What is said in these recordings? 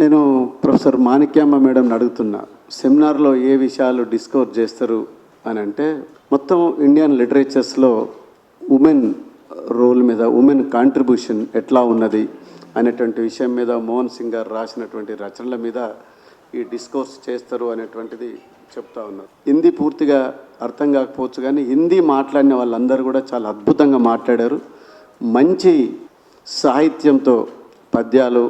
నేను ప్రొఫెసర్ మాణిక్యమ్మ మేడంని అడుగుతున్నా సెమినార్లో ఏ విషయాలు డిస్కవర్ చేస్తారు అని అంటే మొత్తం ఇండియన్ లిటరేచర్స్లో ఉమెన్ రోల్ మీద ఉమెన్ కాంట్రిబ్యూషన్ ఎట్లా ఉన్నది అనేటువంటి విషయం మీద మోహన్ సింగ్ గారు రాసినటువంటి రచనల మీద ఈ డిస్కోర్స్ చేస్తారు అనేటువంటిది చెప్తా ఉన్నారు హిందీ పూర్తిగా అర్థం కాకపోవచ్చు కానీ హిందీ మాట్లాడిన వాళ్ళందరూ కూడా చాలా అద్భుతంగా మాట్లాడారు. మంచి సాహిత్యంతో పద్యాలు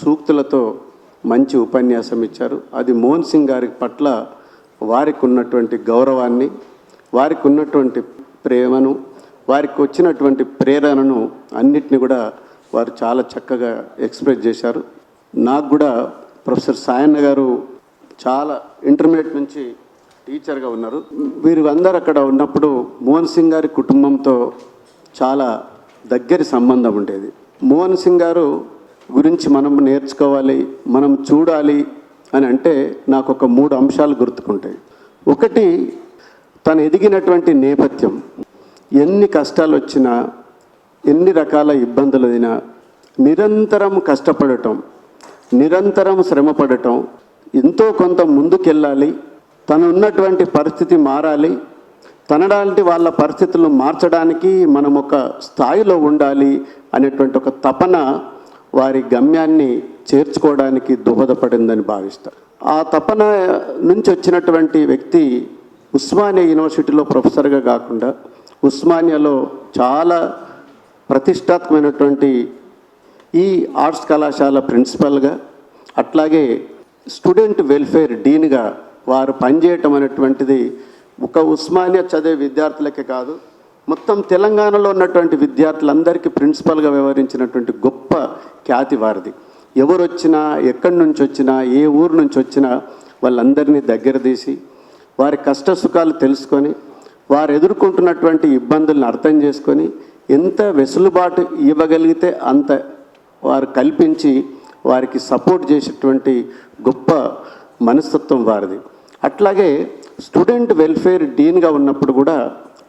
సూక్తులతో మంచి ఉపన్యాసం ఇచ్చారు. అది మోహన్ సింగ్ గారి పట్ల వారికి ఉన్నటువంటి గౌరవాన్ని వారికి ఉన్నటువంటి ప్రేమను వారికి వచ్చినటువంటి ప్రేరణను అన్నిటిని కూడా వారు చాలా చక్కగా ఎక్స్ప్రెస్ చేశారు. నాకు కూడా ప్రొఫెసర్ సాయన్న గారు చాలా ఇంటర్మీడియట్ నుంచి టీచర్గా ఉన్నారు. వీరు అందరు అక్కడ ఉన్నప్పుడు మోహన్ సింగ్ గారి కుటుంబంతో చాలా దగ్గరి సంబంధం ఉండేది. మోహన్ సింగ్ గారు గురించి మనం నేర్చుకోవాలి మనం చూడాలి అని అంటే నాకు ఒక మూడు అంశాలు గుర్తుకుంటాయి. ఒకటి తను ఎదిగినటువంటి నేపథ్యం. ఎన్ని కష్టాలు వచ్చినా ఎన్ని రకాల ఇబ్బందులు అయినా నిరంతరం కష్టపడటం నిరంతరం శ్రమపడటం ఎంతో కొంత ముందుకెళ్ళాలి తను ఉన్నటువంటి పరిస్థితి మారాలి తనలాంటి వాళ్ళ పరిస్థితులను మార్చడానికి మనం ఒక స్థాయిలో ఉండాలి అనేటువంటి ఒక తపన వారి గమ్యాన్ని చేర్చుకోవడానికి దోహదపడిందని భావిస్తారు. ఆ తపన నుంచి వచ్చినటువంటి వ్యక్తి ఉస్మానియా యూనివర్సిటీలో ప్రొఫెసర్గా కాకుండా ఉస్మానియాలో చాలా ప్రతిష్టాత్మకమైనటువంటి ఈ ఆర్ట్స్ కళాశాల ప్రిన్సిపల్గా అట్లాగే స్టూడెంట్ వెల్ఫేర్ డీన్గా వారు పనిచేయటం అనేటువంటిది ఒక ఉస్మానియా చదివే విద్యార్థులకే కాదు మొత్తం తెలంగాణలో ఉన్నటువంటి విద్యార్థులందరికీ ప్రిన్సిపల్గా వ్యవహరించినటువంటి గొప్ప ఖ్యాతి వారిది. ఎవరు వచ్చినా ఎక్కడి నుంచి వచ్చినా ఏ ఊరు నుంచి వచ్చినా వాళ్ళందరినీ దగ్గర తీసి వారి కష్ట సుఖాలు తెలుసుకొని వారు ఎదుర్కొంటున్నటువంటి ఇబ్బందులను అర్థం చేసుకొని ఎంత వెసులుబాటు ఇవ్వగలిగితే అంత వారు కల్పించి వారికి సపోర్ట్ చేసేటువంటి గొప్ప మనస్తత్వం వారిది. అట్లాగే స్టూడెంట్ వెల్ఫేర్ డీన్గా ఉన్నప్పుడు కూడా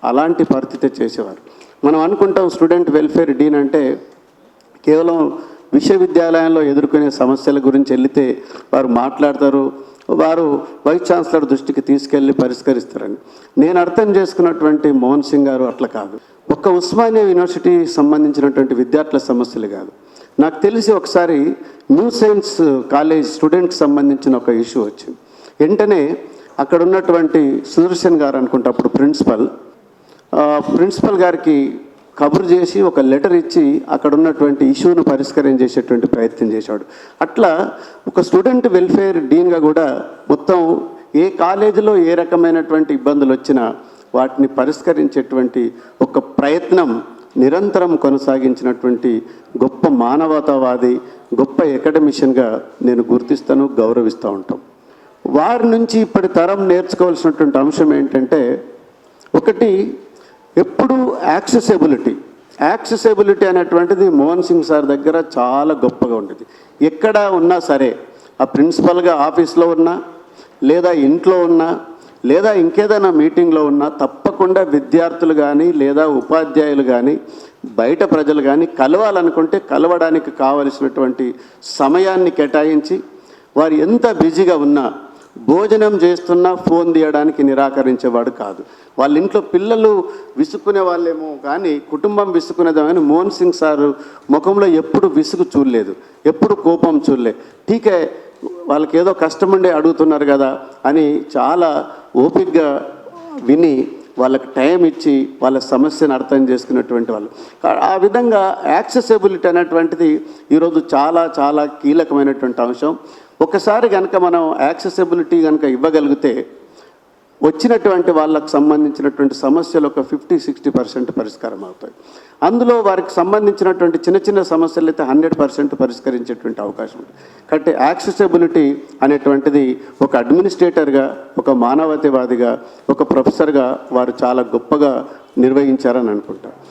అలాంటి పరిస్థితి చేసేవారు. మనం అనుకుంటాం స్టూడెంట్ వెల్ఫేర్ డీన్ అంటే కేవలం విశ్వవిద్యాలయంలో ఎదుర్కొనే సమస్యల గురించి వెళితే వారు మాట్లాడతారు వారు వైస్ ఛాన్సలర్ దృష్టికి తీసుకెళ్ళి పరిష్కరిస్తారని. నేను అర్థం చేసుకున్నటువంటి మోహన్ సింగ్ గారు అట్లా కాదు. ఒక్క ఉస్మానియా యూనివర్సిటీ సంబంధించినటువంటి విద్యార్థుల సమస్యలు కాదు. నాకు తెలిసి ఒకసారి న్యూ సైన్స్ కాలేజ్ స్టూడెంట్కి సంబంధించిన ఒక ఇష్యూ వచ్చింది. వెంటనే అక్కడ ఉన్నటువంటి సుదర్శన్ గారు అనుకుంటే అప్పుడు ప్రిన్సిపల్ ప్రిన్సిపల్ గారికి కబురు చేసి ఒక లెటర్ ఇచ్చి అక్కడ ఉన్నటువంటి ఇష్యూను పరిష్కారం చేసేటువంటి ప్రయత్నం చేశాడు. అట్లా ఒక స్టూడెంట్ వెల్ఫేర్ డీన్గా కూడా మొత్తం ఏ కాలేజీలో ఏ రకమైనటువంటి ఇబ్బందులు వచ్చినా వాటిని పరిష్కరించేటువంటి ఒక ప్రయత్నం నిరంతరం కొనసాగించినటువంటి గొప్ప మానవతావాది గొప్ప అకాడమిషియన్గా నేను గుర్తిస్తాను గౌరవిస్తూ ఉంటాం. వారి నుంచి ఇప్పటి తరం నేర్చుకోవాల్సినటువంటి అంశం ఏంటంటే ఒకటి ఎప్పుడు యాక్సెసిబిలిటీ. యాక్సెసిబిలిటీ అనేటువంటిది మోహన్ సింగ్ సార్ దగ్గర చాలా గొప్పగా ఉండేది. ఎక్కడ ఉన్నా సరే ఆ ప్రిన్సిపల్గా ఆఫీస్లో ఉన్నా లేదా ఇంట్లో ఉన్నా లేదా ఇంకేదైనా మీటింగ్లో ఉన్నా తప్పకుండా విద్యార్థులు కానీ లేదా ఉపాధ్యాయులు కానీ బయట ప్రజలు కానీ కలవాలనుకుంటే కలవడానికి కావలసినటువంటి సమయాన్ని కేటాయించి వారు ఎంత బిజీగా ఉన్నా భోజనం చేస్తున్నా ఫోన్ తీయడానికి నిరాకరించేవాడు కాదు. వాళ్ళ ఇంట్లో పిల్లలు విసుక్కునే వాళ్ళేమో కానీ కుటుంబం విసుక్కునేదేమని మోహన్ సింగ్ సారు ముఖంలో ఎప్పుడు విసుగు చూడలేదు ఎప్పుడు కోపం చూడలే. టీకే వాళ్ళకి ఏదో కష్టం ఉండే అడుగుతున్నారు కదా అని చాలా ఓపిక్గా విని వాళ్ళకి టైం ఇచ్చి వాళ్ళ సమస్యను అర్థం చేసుకున్నటువంటి వాళ్ళు. ఆ విధంగా యాక్సెసిబిలిటీ అనేటువంటిది ఈరోజు చాలా చాలా కీలకమైనటువంటి అంశం. ఒకసారి కనుక మనం యాక్సెసిబిలిటీ కనుక ఇవ్వగలిగితే వచ్చినటువంటి వాళ్ళకు సంబంధించినటువంటి సమస్యలు ఒక ఫిఫ్టీ సిక్స్టీ పర్సెంట్ పరిష్కారం అవుతాయి. అందులో వారికి సంబంధించినటువంటి చిన్న చిన్న సమస్యలు అయితే హండ్రెడ్ పర్సెంట్ పరిష్కరించేటువంటి అవకాశం ఉంది కాబట్టి యాక్సెసిబిలిటీ అనేటువంటిది ఒక అడ్మినిస్ట్రేటర్గా ఒక మానవతావాదిగా ఒక ప్రొఫెసర్గా వారు చాలా గొప్పగా నిర్వహించారని అనుకుంటారు